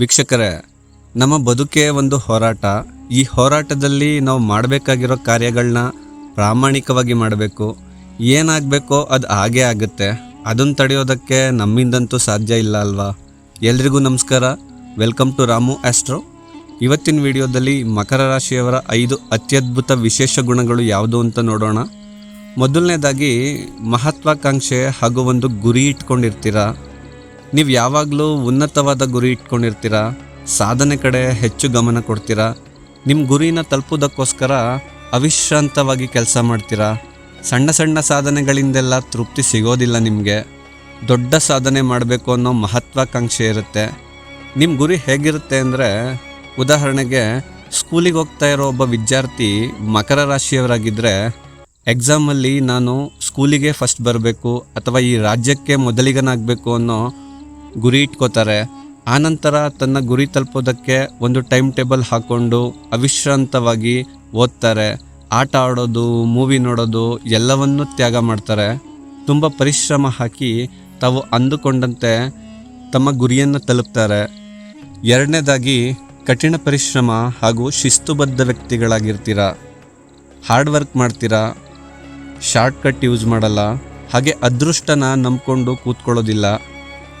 ವೀಕ್ಷಕರೇ, ನಮ್ಮ ಬದುಕೇ ಒಂದು ಹೋರಾಟ. ಈ ಹೋರಾಟದಲ್ಲಿ ನಾವು ಮಾಡಬೇಕಾಗಿರೋ ಕಾರ್ಯಗಳನ್ನ ಪ್ರಾಮಾಣಿಕವಾಗಿ ಮಾಡಬೇಕು. ಏನಾಗಬೇಕೋ ಅದು ಹಾಗೇ ಆಗುತ್ತೆ. ಅದನ್ನು ತಡೆಯೋದಕ್ಕೆ ನಮ್ಮಿಂದಂತೂ ಸಾಧ್ಯ ಇಲ್ಲ ಅಲ್ವಾ? ಎಲ್ರಿಗೂ ನಮಸ್ಕಾರ. Welcome to Ramu astro. ಇವತ್ತಿನ ವಿಡಿಯೋದಲ್ಲಿ ಮಕರ ರಾಶಿಯವರ ಐದು ಅತ್ಯದ್ಭುತ ವಿಶೇಷ ಗುಣಗಳು ಯಾವುದು ಅಂತ ನೋಡೋಣ. ಮೊದಲನೇದಾಗಿ ಮಹತ್ವಾಕಾಂಕ್ಷೆ ಹಾಗೂ ಒಂದು ಗುರಿ ಇಟ್ಕೊಂಡಿರ್ತೀರಾ? ನೀವು ಯಾವಾಗಲೂ ಉನ್ನತವಾದ ಗುರಿ ಇಟ್ಕೊಂಡಿರ್ತೀರಾ? ಸಾಧನೆ ಕಡೆ ಹೆಚ್ಚು ಗಮನ ಕೊಡ್ತೀರಾ? ನಿಮ್ಮ ಗುರಿನ ತಲುಪೋದಕ್ಕೋಸ್ಕರ ಅವಿಶ್ರಾಂತವಾಗಿ ಕೆಲಸ ಮಾಡ್ತೀರಾ? ಸಣ್ಣ ಸಣ್ಣ ಸಾಧನೆಗಳಿಂದೆಲ್ಲ ತೃಪ್ತಿ ಸಿಗೋದಿಲ್ಲ ನಿಮಗೆ. ದೊಡ್ಡ ಸಾಧನೆ ಮಾಡಬೇಕು ಅನ್ನೋ ಮಹತ್ವಾಕಾಂಕ್ಷೆ ಇರುತ್ತೆ. ನಿಮ್ಮ ಗುರಿ ಹೇಗಿರುತ್ತೆ ಅಂದರೆ, ಉದಾಹರಣೆಗೆ ಸ್ಕೂಲಿಗೆ ಹೋಗ್ತಾ ಇರೋ ಒಬ್ಬ ವಿದ್ಯಾರ್ಥಿ ಮಕರ ರಾಶಿಯವರಾಗಿದ್ದರೆ ಎಕ್ಸಾಮಲ್ಲಿ ನಾನು ಸ್ಕೂಲಿಗೆ ಫಸ್ಟ್ ಬರಬೇಕು ಅಥವಾ ಈ ರಾಜ್ಯಕ್ಕೆ ಮೊದಲಿಗನಾಗಬೇಕು ಅನ್ನೋ ಗುರಿ ಇಟ್ಕೋತಾರೆ. ಆನಂತರ ತನ್ನ ಗುರಿ ತಲುಪೋದಕ್ಕೆ ಒಂದು ಟೈಮ್ ಟೇಬಲ್ ಹಾಕ್ಕೊಂಡು ಅವಿಶ್ರಾಂತವಾಗಿ ಓದ್ತಾರೆ. ಆಟ ಆಡೋದು, ಮೂವಿ ನೋಡೋದು ಎಲ್ಲವನ್ನೂ ತ್ಯಾಗ ಮಾಡ್ತಾರೆ. ತುಂಬ ಪರಿಶ್ರಮ ಹಾಕಿ ತಾವು ಅಂದುಕೊಂಡಂತೆ ತಮ್ಮ ಗುರಿಯನ್ನು ತಲುಪ್ತಾರೆ. ಎರಡನೇದಾಗಿ, ಕಠಿಣ ಪರಿಶ್ರಮ ಹಾಗೂ ಶಿಸ್ತುಬದ್ಧ ವ್ಯಕ್ತಿಗಳಾಗಿರ್ತೀರ. ಹಾರ್ಡ್ ವರ್ಕ್ ಮಾಡ್ತೀರಾ. ಶಾರ್ಟ್ ಕಟ್ ಯೂಸ್ ಮಾಡಲ್ಲ. ಹಾಗೆ ಅದೃಷ್ಟನ ನಂಬ್ಕೊಂಡು ಕೂತ್ಕೊಳ್ಳೋದಿಲ್ಲ.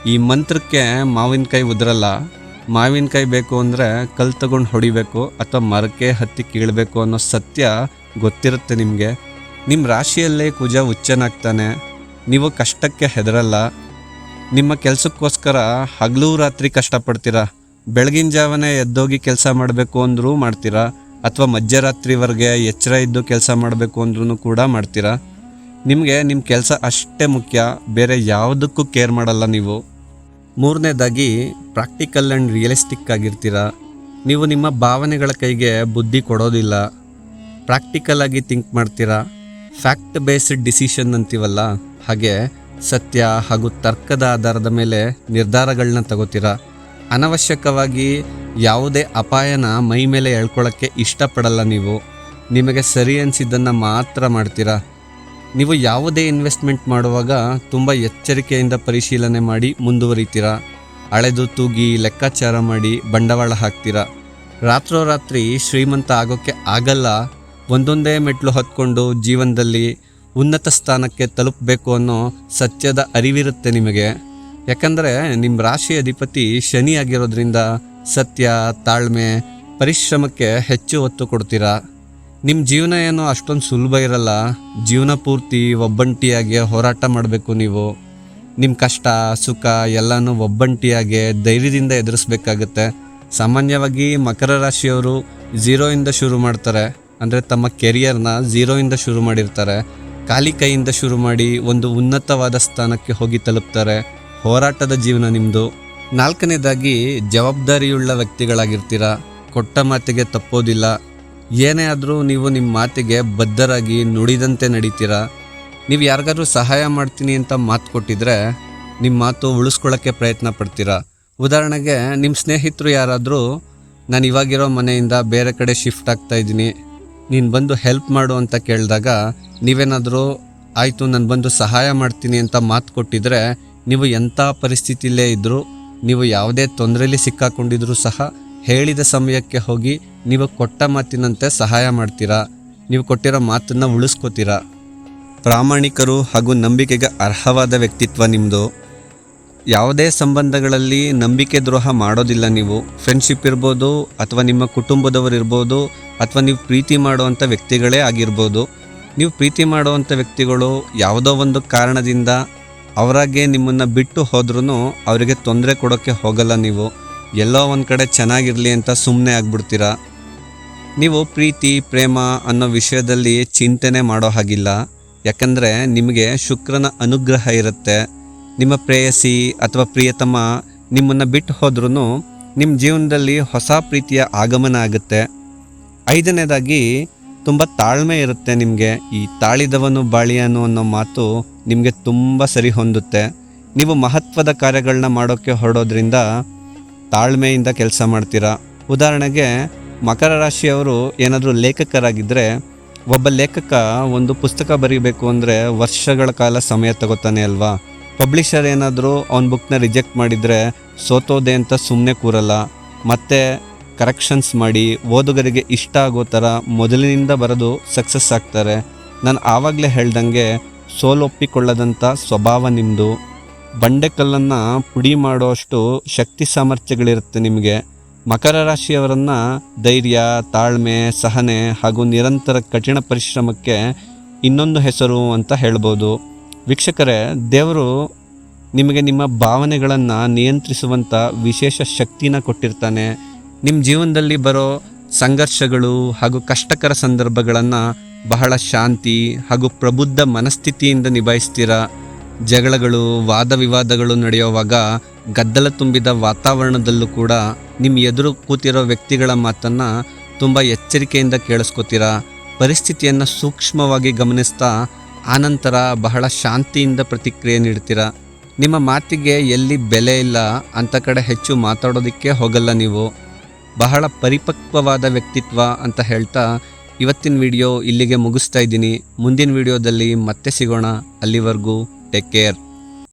ಈ ಮಂತ್ರಕ್ಕೆ ಮಾವಿನಕಾಯಿ ಉದುರಲ್ಲ. ಮಾವಿನಕಾಯಿ ಬೇಕು ಅಂದರೆ ಕಲ್ ತಗೊಂಡು ಹೊಡಿಬೇಕು ಅಥವಾ ಮರಕ್ಕೆ ಹತ್ತಿ ಕೀಳಬೇಕು ಅನ್ನೋ ಸತ್ಯ ಗೊತ್ತಿರುತ್ತೆ ನಿಮಗೆ. ನಿಮ್ಮ ರಾಶಿಯಲ್ಲೇ ಕುಜ ಉಚ್ಚನಾಗ್ತಾನೆ ನೀವು ಕಷ್ಟಕ್ಕೆ ಹೆದರಲ್ಲ. ನಿಮ್ಮ ಕೆಲಸಕ್ಕೋಸ್ಕರ ಹಗಲು ರಾತ್ರಿ ಕಷ್ಟಪಡ್ತೀರಾ? ಬೆಳಗಿನ ಜಾವನೇ ಎದ್ದೋಗಿ ಕೆಲಸ ಮಾಡಬೇಕು ಅಂದರೂ ಮಾಡ್ತೀರಾ? ಅಥವಾ ಮಧ್ಯರಾತ್ರಿವರೆಗೆ ಎಚ್ಚರ ಇದ್ದು ಕೆಲಸ ಮಾಡಬೇಕು ಅಂದ್ರೂ ಕೂಡ ಮಾಡ್ತೀರಾ? ನಿಮಗೆ ನಿಮ್ಮ ಕೆಲಸ ಅಷ್ಟೇ ಮುಖ್ಯ, ಬೇರೆ ಯಾವುದಕ್ಕೂ ಕೇರ್ ಮಾಡಲ್ಲ ನೀವು. ಮೂರನೇದಾಗಿ ಪ್ರಾಕ್ಟಿಕಲ್ ಆ್ಯಂಡ್ ರಿಯಲಿಸ್ಟಿಕ್ ಆಗಿರ್ತೀರಾ? ನೀವು ನಿಮ್ಮ ಭಾವನೆಗಳ ಕೈಗೆ ಬುದ್ಧಿ ಕೊಡೋದಿಲ್ಲ. ಪ್ರಾಕ್ಟಿಕಲ್ ಆಗಿ ಥಿಂಕ್ ಮಾಡ್ತೀರಾ? ಫ್ಯಾಕ್ಟ್ ಬೇಸ್ಡ್ ಡಿಸಿಷನ್ ಅಂತೀವಲ್ಲ? ಹಾಗೆ ಸತ್ಯ ಹಾಗೂ ತರ್ಕದ ಆಧಾರದ ಮೇಲೆ ನಿರ್ಧಾರಗಳನ್ನ ತಗೋತೀರಾ? ಅನವಶ್ಯಕವಾಗಿ ಯಾವುದೇ ಅಪಾಯನ ಮೈ ಮೇಲೆ ಎಳ್ಕೊಳ್ಳೋಕ್ಕೆ ಇಷ್ಟಪಡಲ್ಲ ನೀವು. ನಿಮಗೆ ಸರಿ ಅನಿಸಿದ್ದನ್ನು ಮಾತ್ರ ಮಾಡ್ತೀರಾ? ನೀವು ಯಾವುದೇ ಇನ್ವೆಸ್ಟ್ಮೆಂಟ್ ಮಾಡುವಾಗ ತುಂಬ ಎಚ್ಚರಿಕೆಯಿಂದ ಪರಿಶೀಲನೆ ಮಾಡಿ ಮುಂದುವರಿತೀರಾ? ಅಳೆದು ತೂಗಿ ಲೆಕ್ಕಾಚಾರ ಮಾಡಿ ಬಂಡವಾಳ ಹಾಕ್ತೀರಾ? ರಾತ್ರೋರಾತ್ರಿ ಶ್ರೀಮಂತ ಆಗೋಕ್ಕೆ ಆಗಲ್ಲ, ಒಂದೊಂದೇ ಮೆಟ್ಲು ಹತ್ಕೊಂಡು ಜೀವನದಲ್ಲಿ ಉನ್ನತ ಸ್ಥಾನಕ್ಕೆ ತಲುಪಬೇಕು ಅನ್ನೋ ಸತ್ಯದ ಅರಿವಿರುತ್ತೆ ನಿಮಗೆ. ಯಾಕಂದರೆ ನಿಮ್ಮ ರಾಶಿ ಅಧಿಪತಿ ಶನಿ ಆಗಿರೋದ್ರಿಂದ ಸತ್ಯ, ತಾಳ್ಮೆ, ಪರಿಶ್ರಮಕ್ಕೆ ಹೆಚ್ಚು ಒತ್ತು ಕೊಡ್ತೀರಾ? ನಿಮ್ಮ ಜೀವನ ಏನೋ ಅಷ್ಟೊಂದು ಸುಲಭ ಇರಲ್ಲ. ಜೀವನ ಪೂರ್ತಿ ಒಬ್ಬಂಟಿಯಾಗಿ ಹೋರಾಟ ಮಾಡಬೇಕು ನೀವು. ನಿಮ್ಮ ಕಷ್ಟ, ಸುಖ ಎಲ್ಲನೂ ಒಬ್ಬಂಟಿಯಾಗಿ ಧೈರ್ಯದಿಂದ ಎದುರಿಸ್ಬೇಕಾಗತ್ತೆ. ಸಾಮಾನ್ಯವಾಗಿ ಮಕರ ರಾಶಿಯವರು ಝೀರೋಯಿಂದ ಶುರು ಮಾಡ್ತಾರೆ. ಅಂದರೆ ತಮ್ಮ ಕೆರಿಯರ್ನ ಝೀರೋಯಿಂದ ಶುರು ಮಾಡಿರ್ತಾರೆ. ಖಾಲಿ ಕೈಯಿಂದ ಶುರು ಮಾಡಿ ಒಂದು ಉನ್ನತವಾದ ಸ್ಥಾನಕ್ಕೆ ಹೋಗಿ ತಲುಪ್ತಾರೆ. ಹೋರಾಟದ ಜೀವನ ನಿಮ್ಮದು ನಾಲ್ಕನೇದಾಗಿ ಜವಾಬ್ದಾರಿಯುಳ್ಳ ವ್ಯಕ್ತಿಗಳಾಗಿರ್ತೀರ. ಕೊಟ್ಟ ಮಾತಿಗೆ ತಪ್ಪೋದಿಲ್ಲ. ಏನೇ ಆದರೂ ನೀವು ನಿಮ್ಮ ಮಾತಿಗೆ ಬದ್ಧರಾಗಿ ನುಡಿದಂತೆ ನಡೀತೀರಾ? ನೀವು ಯಾರಿಗಾದ್ರೂ ಸಹಾಯ ಮಾಡ್ತೀನಿ ಅಂತ ಮಾತು ಕೊಟ್ಟಿದ್ರೆ ನಿಮ್ಮ ಮಾತು ಉಳಿಸ್ಕೊಳ್ಳೋಕ್ಕೆ ಪ್ರಯತ್ನ ಪಡ್ತೀರಾ? ಉದಾಹರಣೆಗೆ ನಿಮ್ಮ ಸ್ನೇಹಿತರು ಯಾರಾದರೂ, ನಾನು ಇವಾಗಿರೋ ಮನೆಯಿಂದ ಬೇರೆ ಕಡೆ ಶಿಫ್ಟ್ ಆಗ್ತಾ ಇದ್ದೀನಿ, ನೀನು ಬಂದು ಹೆಲ್ಪ್ ಮಾಡು ಅಂತ ಕೇಳಿದಾಗ ನೀವೇನಾದರೂ, ಆಯಿತು, ನಾನು ಬಂದು ಸಹಾಯ ಮಾಡ್ತೀನಿ ಅಂತ ಮಾತು ಕೊಟ್ಟಿದ್ರೆ ನೀವು ಎಂಥ ಪರಿಸ್ಥಿತಿಯಲ್ಲೇ ಇದ್ದರೂ ನೀವು ಯಾವುದೇ ತೊಂದರೆಯಲ್ಲಿ ಸಿಕ್ಕಾಕೊಂಡಿದ್ರೂ ಸಹ ಹೇಳಿದ ಸಮಯಕ್ಕೆ ಹೋಗಿ ನೀವು ಕೊಟ್ಟ ಮಾತಿನಂತೆ ಸಹಾಯ ಮಾಡ್ತೀರಾ? ನೀವು ಕೊಟ್ಟಿರೋ ಮಾತನ್ನು ಉಳಿಸ್ಕೋತೀರಾ? ಪ್ರಾಮಾಣಿಕರು ಹಾಗೂ ನಂಬಿಕೆಗೆ ಅರ್ಹವಾದ ವ್ಯಕ್ತಿತ್ವ ನಿಮ್ಮದು ಯಾವುದೇ ಸಂಬಂಧಗಳಲ್ಲಿ ನಂಬಿಕೆ ದ್ರೋಹ ಮಾಡೋದಿಲ್ಲ ನೀವು. ಫ್ರೆಂಡ್ಶಿಪ್ ಇರ್ಬೋದು, ಅಥವಾ ನಿಮ್ಮ ಕುಟುಂಬದವರು ಇರ್ಬೋದು, ಅಥವಾ ನೀವು ಪ್ರೀತಿ ಮಾಡುವಂಥ ವ್ಯಕ್ತಿಗಳೇ ಆಗಿರ್ಬೋದು. ನೀವು ಪ್ರೀತಿ ಮಾಡುವಂಥ ವ್ಯಕ್ತಿಗಳು ಯಾವುದೋ ಒಂದು ಕಾರಣದಿಂದ ಅವರಾಗೆ ನಿಮ್ಮನ್ನು ಬಿಟ್ಟು ಹೋದ್ರೂ ಅವರಿಗೆ ತೊಂದರೆ ಕೊಡೋಕ್ಕೆ ಹೋಗಲ್ಲ ನೀವು. ಎಲ್ಲೋ ಒಂದು ಕಡೆ ಚೆನ್ನಾಗಿರಲಿ ಅಂತ ಸುಮ್ಮನೆ ಆಗ್ಬಿಡ್ತೀರಾ? ನೀವು ಪ್ರೀತಿ, ಪ್ರೇಮ ಅನ್ನೋ ವಿಷಯದಲ್ಲಿ ಚಿಂತನೆ ಮಾಡೋ ಹಾಗಿಲ್ಲ. ಯಾಕಂದರೆ ನಿಮಗೆ ಶುಕ್ರನ ಅನುಗ್ರಹ ಇರುತ್ತೆ. ನಿಮ್ಮ ಪ್ರೇಯಸಿ ಅಥವಾ ಪ್ರಿಯತಮ ನಿಮ್ಮನ್ನು ಬಿಟ್ಟು ಹೋದ್ರೂ ನಿಮ್ಮ ಜೀವನದಲ್ಲಿ ಹೊಸ ಪ್ರೀತಿಯ ಆಗಮನ ಆಗುತ್ತೆ. ಐದನೇದಾಗಿ, ತುಂಬ ತಾಳ್ಮೆ ಇರುತ್ತೆ ನಿಮಗೆ. ಈ ತಾಳಿದವನು ಬಾಳಿಯನು ಅನ್ನೋ ಮಾತು ನಿಮಗೆ ತುಂಬ ಸರಿ ಹೊಂದುತ್ತೆ. ನೀವು ಮಹತ್ವದ ಕಾರ್ಯಗಳನ್ನ ಮಾಡೋಕ್ಕೆ ಹೊರಡೋದ್ರಿಂದ ತಾಳ್ಮೆಯಿಂದ ಕೆಲಸ ಮಾಡ್ತೀರಾ? ಉದಾಹರಣೆಗೆ, ಮಕರ ರಾಶಿಯವರು ಏನಾದರೂ ಲೇಖಕರಾಗಿದ್ದರೆ ಒಬ್ಬ ಲೇಖಕ ಒಂದು ಪುಸ್ತಕ ಬರೀಬೇಕು ಅಂದರೆ ವರ್ಷಗಳ ಕಾಲ ಸಮಯ ತಗೋತಾನೆ ಅಲ್ವಾ? ಪಬ್ಲಿಷರ್ ಏನಾದರೂ ಅವನ ಬುಕ್ನ ರಿಜೆಕ್ಟ್ ಮಾಡಿದರೆ ಸೋತೋದೆ ಅಂತ ಸುಮ್ಮನೆ ಕೂರಲ್ಲ. ಮತ್ತೆ ಕರೆಕ್ಷನ್ಸ್ ಮಾಡಿ, ಓದುಗರಿಗೆ ಇಷ್ಟ ಆಗೋ ಥರ ಮೊದಲಿನಿಂದ ಬರೆದು ಸಕ್ಸಸ್ ಆಗ್ತಾರೆ. ನಾನು ಆವಾಗಲೇ ಹೇಳ್ದಂಗೆ, ಸೋಲೊಪ್ಪಿಕೊಳ್ಳದಂಥ ಸ್ವಭಾವ ನಿಮ್ಮದು ಬಂಡೆಕಲ್ಲನ್ನು ಪುಡಿ ಮಾಡೋಷ್ಟು ಶಕ್ತಿ ಸಾಮರ್ಥ್ಯಗಳಿರುತ್ತೆ ನಿಮಗೆ. ಮಕರ ರಾಶಿಯವರನ್ನು ಧೈರ್ಯ, ತಾಳ್ಮೆ, ಸಹನೆ ಹಾಗೂ ನಿರಂತರ ಕಠಿಣ ಪರಿಶ್ರಮಕ್ಕೆ ಇನ್ನೊಂದು ಹೆಸರು ಅಂತ ಹೇಳ್ಬೋದು. ವೀಕ್ಷಕರೇ, ದೇವರು ನಿಮಗೆ ನಿಮ್ಮ ಭಾವನೆಗಳನ್ನು ನಿಯಂತ್ರಿಸುವಂಥ ವಿಶೇಷ ಶಕ್ತಿನ ಕೊಟ್ಟಿರ್ತಾನೆ. ನಿಮ್ಮ ಜೀವನದಲ್ಲಿ ಬರೋ ಸಂಘರ್ಷಗಳು ಹಾಗೂ ಕಷ್ಟಕರ ಸಂದರ್ಭಗಳನ್ನು ಬಹಳ ಶಾಂತಿ ಹಾಗೂ ಪ್ರಬುದ್ಧ ಮನಸ್ಥಿತಿಯಿಂದ ನಿಭಾಯಿಸ್ತೀರಾ? ಜಗಳಗಳು ವಾದ ವಿವಾದಗಳು ನಡೆಯುವಾಗ ಗದ್ದಲ ತುಂಬಿದ ವಾತಾವರಣದಲ್ಲೂ ಕೂಡ ನಿಮ್ಮ ಎದುರು ಕೂತಿರೋ ವ್ಯಕ್ತಿಗಳ ಮಾತನ್ನು ತುಂಬ ಎಚ್ಚರಿಕೆಯಿಂದ ಕೇಳಿಸ್ಕೋತೀರಾ? ಪರಿಸ್ಥಿತಿಯನ್ನು ಸೂಕ್ಷ್ಮವಾಗಿ ಗಮನಿಸ್ತಾ ಆನಂತರ ಬಹಳ ಶಾಂತಿಯಿಂದ ಪ್ರತಿಕ್ರಿಯೆ ನೀಡ್ತೀರಾ? ನಿಮ್ಮ ಮಾತಿಗೆ ಎಲ್ಲಿ ಬೆಲೆ ಇಲ್ಲ ಅಂತ ಕಡೆ ಹೆಚ್ಚು ಮಾತಾಡೋದಕ್ಕೆ ಹೋಗಲ್ಲ ನೀವು. ಬಹಳ ಪರಿಪಕ್ವವಾದ ವ್ಯಕ್ತಿತ್ವ ಅಂತ ಹೇಳ್ತಾ ಇವತ್ತಿನ ವಿಡಿಯೋ ಇಲ್ಲಿಗೆ ಮುಗಿಸ್ತಾ ಇದ್ದೀನಿ. ಮುಂದಿನ ವಿಡಿಯೋದಲ್ಲಿ ಮತ್ತೆ ಸಿಗೋಣ. ಅಲ್ಲಿವರೆಗೂ ಟೇಕ್ ಕೇರ್